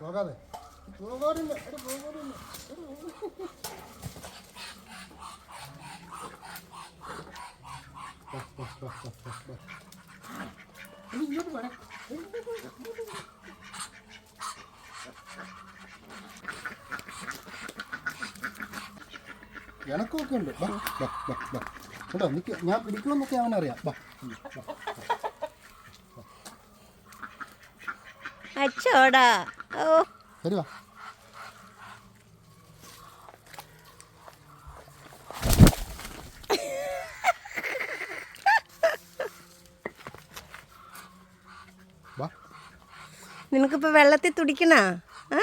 Logo, V ഇങ്ങോട്ട് വേണം ഇണക്കമൊക്കെ ഉണ്ട്. ബാ ബാ ബാ ബാ. കേട്ടോ നിൽക്കുക ഞാൻ പിടിക്കുമെന്നൊക്കെ അവനറിയാം ബാ അച്ചോടാ. ഓ. ശരി വാ നിനക്കിപ്പോ വെള്ളത്തിൽ തുടിക്കണ? ആ?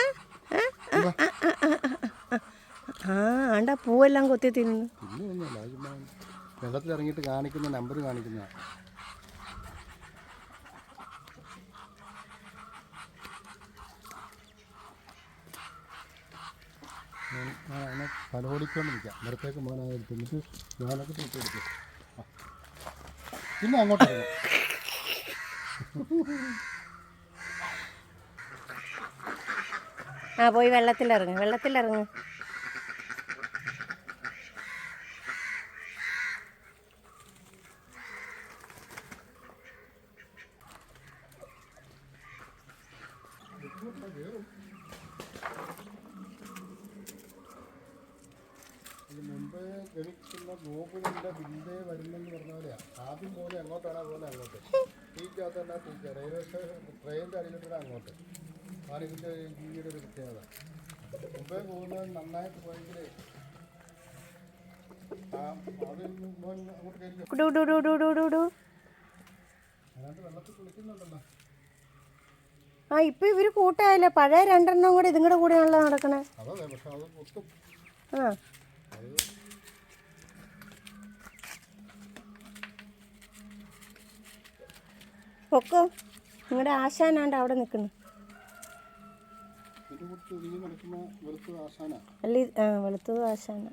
ആണ്ടാ പൂവെല്ലാം കൊത്തി തിന്നു വെള്ളത്തിൽ കാണിക്കുന്ന നമ്പർ കാണിക്കുന്ന പിന്നെ അങ്ങോട്ട് ആ പോയി വെള്ളത്തിലിറങ്ങ് വെള്ളത്തിലിറങ്ങ്. മുമ്പേ ബിന്ദേ വരുന്നെന്ന് പറഞ്ഞ പോലെയാ. ആദ്യം പോലെ അങ്ങോട്ടാണ് പോലെ അങ്ങോട്ട്? ടീക്കകത്ത് തന്നെ ടീക്ക് റെയിൽവേ സ്റ്റേഷൻ ട്രെയിനിന്റെ അടിയിലിട്ട് അങ്ങോട്ട്. ആനക്കിന്റെ ജീവിയുടെ ഒരു പ്രത്യേകത. മുമ്പേ പോകുന്നത് നന്നായിട്ട് പോയെങ്കിൽ വെള്ളത്തിൽ ആ ഇപ്പൊ ഇവർ കൂട്ടായല്ലേ? പഴയ രണ്ടെണ്ണം കൂടെ ഇതിങ്ങടെ കൂടെ കൂടെയാണല്ലോ നടക്കണേ. അത് ആ. പൊക്കോ. നിങ്ങളുടെ ആശാനാണ്ട് അവിടെ നിൽക്കുന്നു അല്ല വെളുത്തത് ആശാന.